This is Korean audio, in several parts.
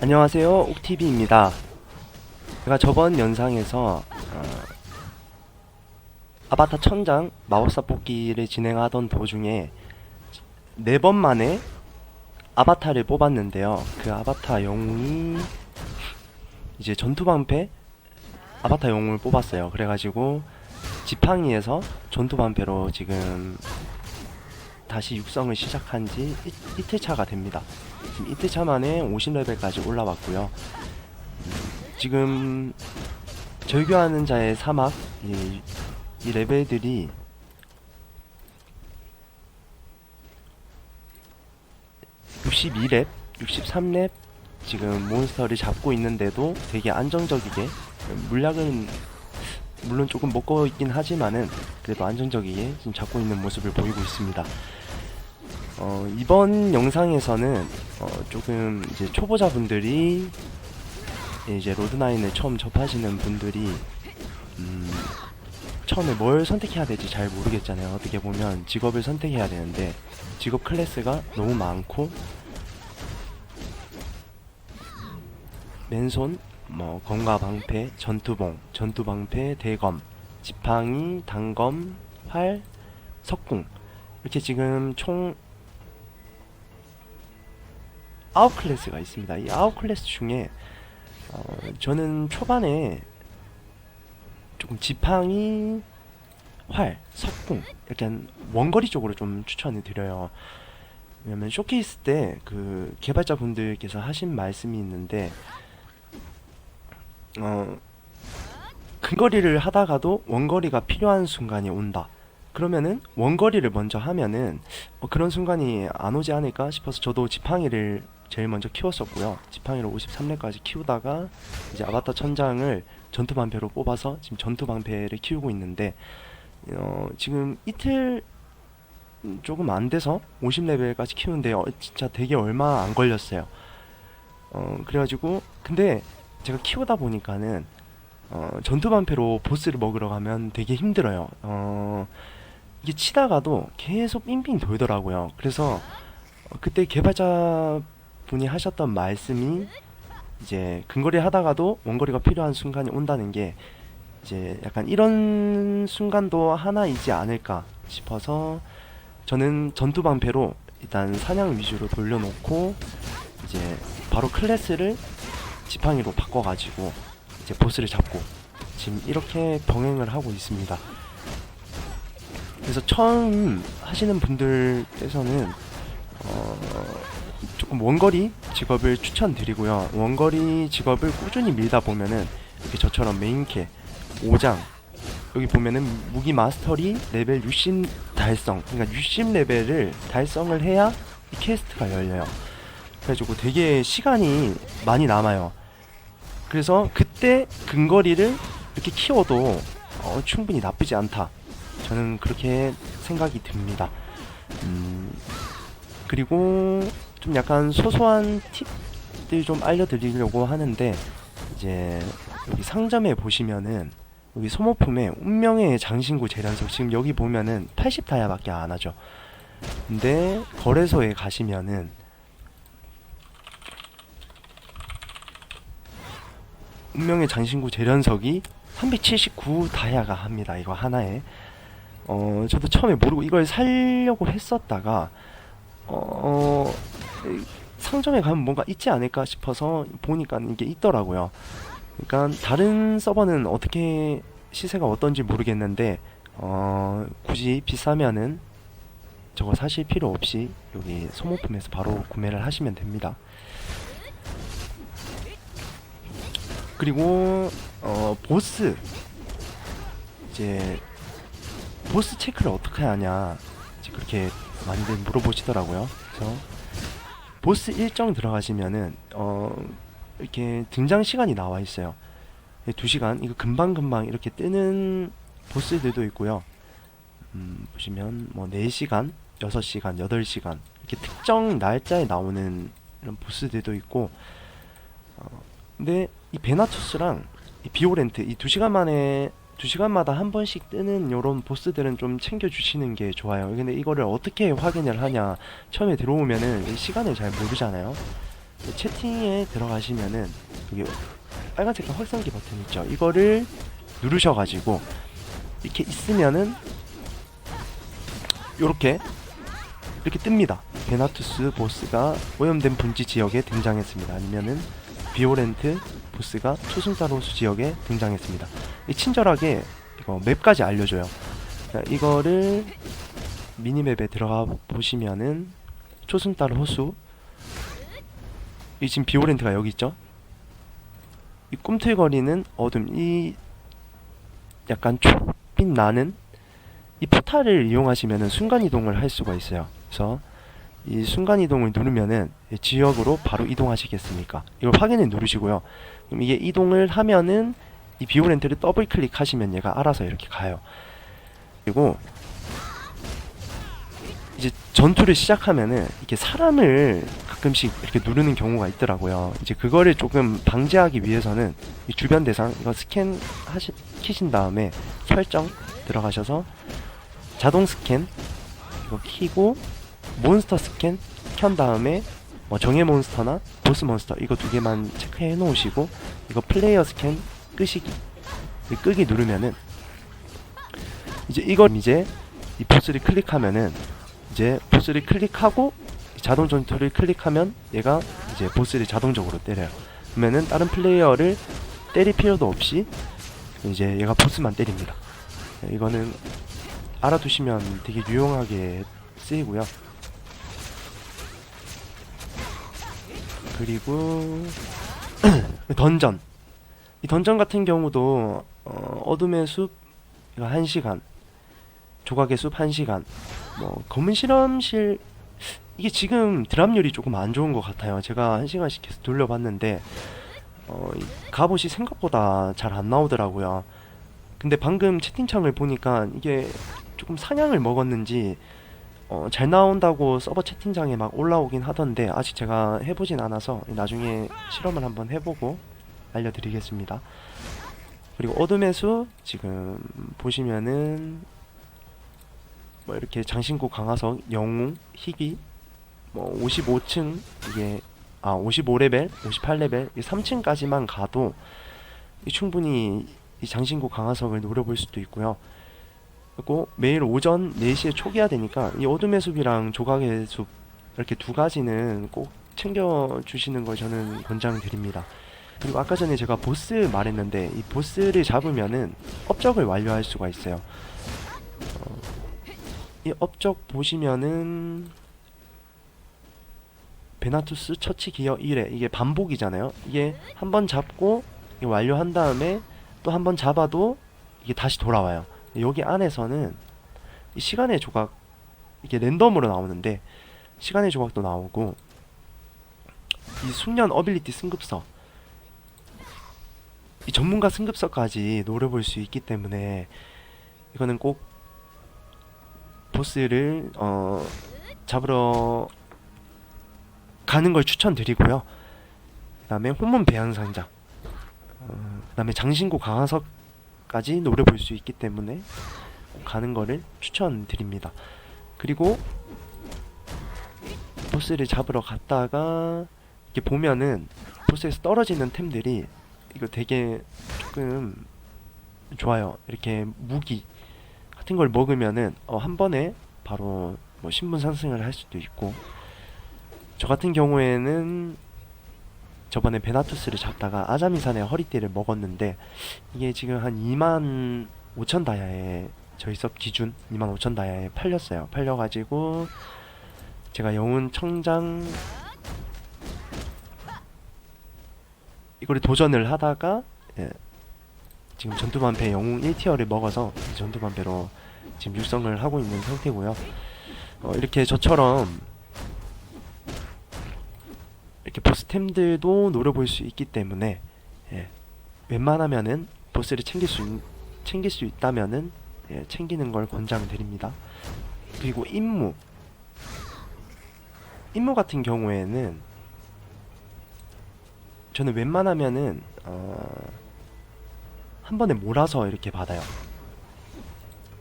안녕하세요 옥TV입니다. 제가 저번 영상에서 어, 아바타 천장 마법사 뽑기를 진행하던 도중에 네 번 만에 아바타를 뽑았는데요. 그 아바타 영웅이 이제 전투방패 아바타 영웅을 뽑았어요. 그래가지고 지팡이에서 전투방패로 지금 다시 육성을 시작한 지 이, 이틀 차가 됩니다 지금 이틀 차 만에 50레벨까지 올라왔고요. 지금 절교하는 자의 사막 이, 이 레벨들이 (62렙) (63렙) 지금 몬스터를 잡고 있는데도 되게 안정적이게 물약은 물론 조금 먹고 있긴 하지만은 그래도 안정적이게 지금 잡고 있는 모습을 보이고 있습니다. 어, 이번 영상에서는 어, 조금 이제 초보자분들이 이제 로드나인을 처음 접하시는 분들이 음, 처음에 뭘 선택해야 될지 잘 모르겠잖아요. 어떻게 보면 직업을 선택해야 되는데 직업 클래스가 너무 많고 맨손, 뭐 검과 방패, 전투봉, 전투방패, 대검, 지팡이, 단검, 활, 석궁 이렇게 지금 총 아홉 클래스가 있습니다. 이 아홉 클래스 중에 어, 저는 초반에 조금 지팡이, 활, 석궁 약간 원거리 쪽으로 좀 추천을 드려요. 왜냐면 쇼케이스 때 그 개발자분들께서 하신 말씀이 있는데 어 근거리를 하다가도 원거리가 필요한 순간이 온다. 그러면은 원거리를 먼저 하면은 어, 그런 순간이 안 오지 않을까 싶어서 저도 지팡이를 제일 먼저 키웠었고요. 지팡이를 53렙까지 키우다가 이제 아바타 천장을 전투 방패로 뽑아서 지금 전투 방패를 키우고 있는데 어, 지금 이틀 조금 안 돼서 50레벨까지 키우는데 어, 진짜 되게 얼마 안 걸렸어요. 어, 그래가지고 근데 제가 키우다 보니까는 어, 전투 방패로 보스를 먹으러 가면 되게 힘들어요. 어, 이게 치다가도 계속 빙빙 돌더라고요. 그래서 어, 그때 개발자 분이 하셨던 말씀이 이제 근거리 하다가도 원거리가 필요한 순간이 온다는 게 이제 약간 이런 순간도 하나이지 않을까 싶어서 저는 전투 방패로 일단 사냥 위주로 돌려놓고 이제 바로 클래스를 지팡이로 바꿔가지고 이제 보스를 잡고 지금 이렇게 병행을 하고 있습니다. 그래서 처음 하시는 분들께서는 어, 조금 원거리 직업을 추천드리고요. 원거리 직업을 꾸준히 밀다 보면은 이렇게 저처럼 메인캐 5장 여기 보면은 무기 마스터리 레벨 60 달성 그러니까 60 레벨을 달성을 해야 이 퀘스트가 열려요. 그래가지고 되게 시간이 많이 남아요. 그래서 그때 근거리를 이렇게 키워도 어, 충분히 나쁘지 않다. 저는 그렇게 생각이 듭니다. 음, 그리고 좀 약간 소소한 팁들 좀 알려드리려고 하는데 이제 여기 상점에 보시면은 여기 소모품에 운명의 장신구 재련석 지금 여기 보면은 80 다이아밖에 안 하죠. 근데 거래소에 가시면은 운명의 장신구 재련석이 379 다이아가 합니다. 이거 하나에. 어, 저도 처음에 모르고 이걸 살려고 했었다가 어, 이 상점에 가면 뭔가 있지 않을까 싶어서 보니까 이게 있더라고요. 그러니까 다른 서버는 어떻게 시세가 어떤지 모르겠는데 어, 굳이 비싸면은 저거 사실 필요 없이 여기 소모품에서 바로 구매를 하시면 됩니다. 그리고 어, 보스 이제 보스 체크를 어떻게 하냐 이제 그렇게 많이들 물어보시더라고요. 그래서 보스 일정 들어가시면은 어 이렇게 등장 시간이 나와 있어요. 2시간 이거 금방 금방 이렇게 뜨는 보스들도 있고요. 음, 보시면 뭐 4시간, 6시간, 8시간 이렇게 특정 날짜에 나오는 이런 보스들도 있고 어, 근데 이 베나투스랑 이 비오렌트 이 2시간 만에 2시간마다 한 번씩 뜨는 요런 보스들은 좀 챙겨주시는 게 좋아요. 근데 이거를 어떻게 확인을 하냐. 처음에 들어오면은 이 시간을 잘 모르잖아요. 채팅에 들어가시면은 여기 빨간 색깔 확성기 버튼 있죠. 이거를 누르셔가지고 이렇게 있으면은 요렇게 이렇게 뜹니다. 베나투스 보스가 오염된 분지 지역에 등장했습니다. 아니면은 비오렌트 보스가 초승달 호수 지역에 등장했습니다. 이 친절하게 이거 맵까지 알려줘요. 자, 이거를 미니맵에 들어가 보시면은 초승달 호수 이 지금 비오렌트가 여기 있죠? 이 꿈틀거리는 어둠 이 약간 초빛 나는 이 포탈을 이용하시면은 순간 이동을 할 수가 있어요. 그래서 이 순간 이동을 누르면은 이 지역으로 바로 이동하시겠습니까? 이걸 확인을 누르시고요. 그럼 이게 이동을 하면은 이 비오렌트를 더블 클릭하시면 얘가 알아서 이렇게 가요. 그리고 이제 전투를 시작하면은 이렇게 사람을 가끔씩 이렇게 누르는 경우가 있더라고요. 이제 그거를 조금 방지하기 위해서는 이 주변 대상 이거 스캔 하시 키신 다음에 설정 들어가셔서 자동 스캔 이거 키고 몬스터 스캔 켠 다음에 뭐 정예 몬스터나 보스 몬스터 이거 두 개만 체크해 놓으시고 이거 플레이어 스캔 끄시기 이 끄기 누르면은 이제 이걸 이제 이 보스를 클릭하면은 이제 보스를 클릭하고 이 자동 전투를 클릭하면 얘가 이제 보스를 자동적으로 때려요. 그러면은 다른 플레이어를 때릴 필요도 없이 이제 얘가 보스만 때립니다. 네, 이거는 알아두시면 되게 유용하게 쓰이고요. 그리고 던전. 이 던전 같은 경우도 어, 어둠의 숲 이거 1시간. 조각의 숲 1시간. 뭐 검은 실험실 이게 지금 드랍률이 조금 안 좋은 것 같아요. 제가 1시간씩 계속 돌려봤는데 어, 이 갑옷이 생각보다 잘 안 나오더라고요. 근데 방금 채팅창을 보니까 이게 조금 상향을 먹었는지 어, 잘 나온다고 서버 채팅창에 막 올라오긴 하던데 아직 제가 해보진 않아서 나중에 실험을 한번 해보고 알려드리겠습니다. 그리고 어둠의 수 지금 보시면은 뭐 이렇게 장신구 강화석 영웅 희귀 뭐 55층 이게 아 55레벨 58레벨 3층까지만 가도 이 충분히 이 장신구 강화석을 노려볼 수도 있고요. 그리고 매일 오전 4시에 초기화 되니까 이 어둠의 숲이랑 조각의 숲 이렇게 두 가지는 꼭 챙겨 주시는 걸 저는 권장드립니다. 그리고 아까 전에 제가 보스 말했는데 이 보스를 잡으면은 업적을 완료할 수가 있어요. 어, 이 업적 보시면은 베나투스 처치 기어 1회 이게 반복이잖아요. 이게 한 번 잡고 완료한 다음에 또 한 번 잡아도 이게 다시 돌아와요. 여기 안에서는 이 시간의 조각 이게 랜덤으로 나오는데 시간의 조각도 나오고 이 숙련 어빌리티 승급서 이 전문가 승급서까지 노려볼 수 있기 때문에 이거는 꼭 보스를 어 잡으러 가는 걸 추천드리고요. 그 다음에 혼문 배양 상자, 어, 그 다음에 장신구 강화석 까지 노려볼 수 있기 때문에 꼭 가는 거를 추천드립니다. 그리고 보스를 잡으러 갔다가 이렇게 보면은 보스에서 떨어지는 템들이 이거 되게 조금 좋아요. 이렇게 무기 같은 걸 먹으면은 어, 한 번에 바로 뭐 신분 상승을 할 수도 있고 저 같은 경우에는 저번에 베나투스를 잡다가 아자미산의 허리띠를 먹었는데 이게 지금 한 2만 5천 다이아에 저희 섭 기준 2만 5천 다이아에 팔렸어요. 팔려가지고 제가 영웅 청장 이거를 도전을 하다가 예, 지금 전투반패 영웅 1티어를 먹어서 이 전투반패로 지금 육성을 하고 있는 상태고요. 어, 이렇게 저처럼 보스템들도 노려볼 수 있기 때문에 예, 웬만하면은 보스를 챙길 수 있- 챙길 수 있다면은 예, 챙기는 걸 권장드립니다. 그리고 임무 임무 같은 경우에는 저는 웬만하면은 어, 한 번에 몰아서 이렇게 받아요.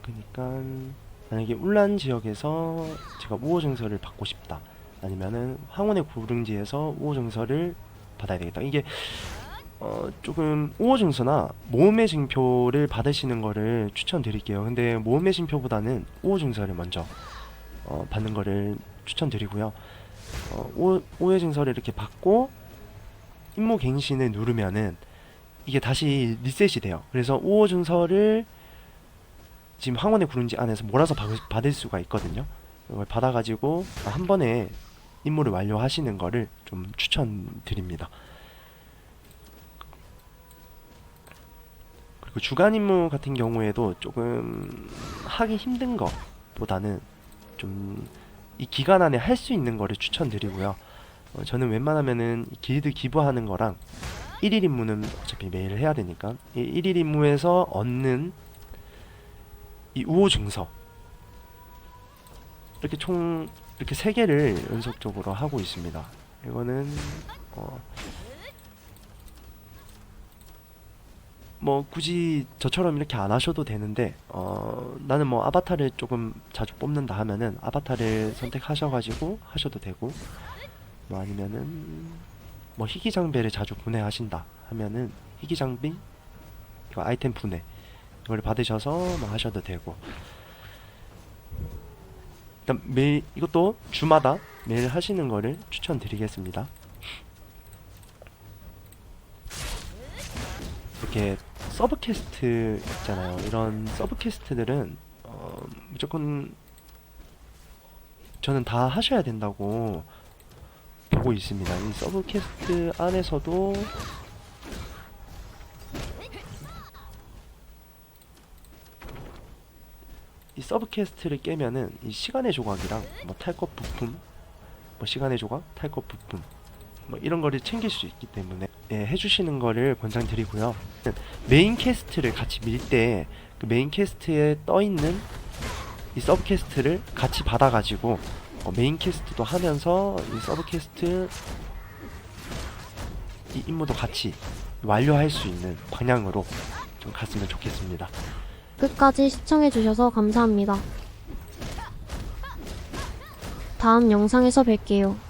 그러니까 만약에 울란 지역에서 제가 우호 증서를 받고 싶다. 아니면은 황혼의 구릉지에서 우호 증서를 받아야 되겠다. 이게 어 조금 우호 증서나 모험의 징표를 받으시는 거를 추천드릴게요. 근데 모험의 징표보다는 우호 증서를 먼저 어 받는 거를 추천드리고요. 어 우- 우호 증서를 이렇게 받고 임무 갱신을 누르면은 이게 다시 리셋이 돼요. 그래서 우호 증서를 지금 황혼의 구름지 안에서 몰아서 받을 수가 있거든요. 이걸 받아가지고 한 번에 임무를 완료하시는 거를 좀 추천드립니다. 그리고 주간 임무 같은 경우에도 조금 하기 힘든 것보다는 좀 이 기간 안에 할 수 있는 거를 추천드리고요. 어, 저는 웬만하면은 이 길드 기부하는 거랑 1일 임무는 어차피 매일 해야 되니까 이 1일 임무에서 얻는 이 우호 증서 이렇게 총 이렇게 세 개를 연속적으로 하고 있습니다. 이거는 어, 뭐 굳이 저처럼 이렇게 안 하셔도 되는데 어, 나는 뭐 아바타를 조금 자주 뽑는다 하면은 아바타를 선택하셔가지고 하셔도 되고 뭐 아니면은 뭐 희귀 장비를 자주 분해하신다 하면은 희귀 장비 아이템 분해 이걸 받으셔서 뭐 하셔도 되고 일단 매일 이것도 주마다 매일 하시는 거를 추천드리겠습니다. 이렇게 서브캐스트 있잖아요. 이런 서브캐스트들은 어, 무조건 저는 다 하셔야 된다고 보고 있습니다. 이 서브캐스트 안에서도 이 서브캐스트를 깨면은 이 시간의 조각이랑 뭐 탈것 부품, 뭐 시간의 조각, 탈것 부품, 뭐 이런 거를 챙길 수 있기 때문에 예, 해주시는 거를 권장드리고요. 메인 캐스트를 같이 밀 때 그 메인 캐스트에 떠 있는 이 서브 캐스트를 같이 받아가지고 어, 메인 캐스트도 하면서 이 서브 캐스트 이 임무도 같이 완료할 수 있는 방향으로 좀 갔으면 좋겠습니다. 끝까지 시청해주셔서 감사합니다. 다음 영상에서 뵐게요.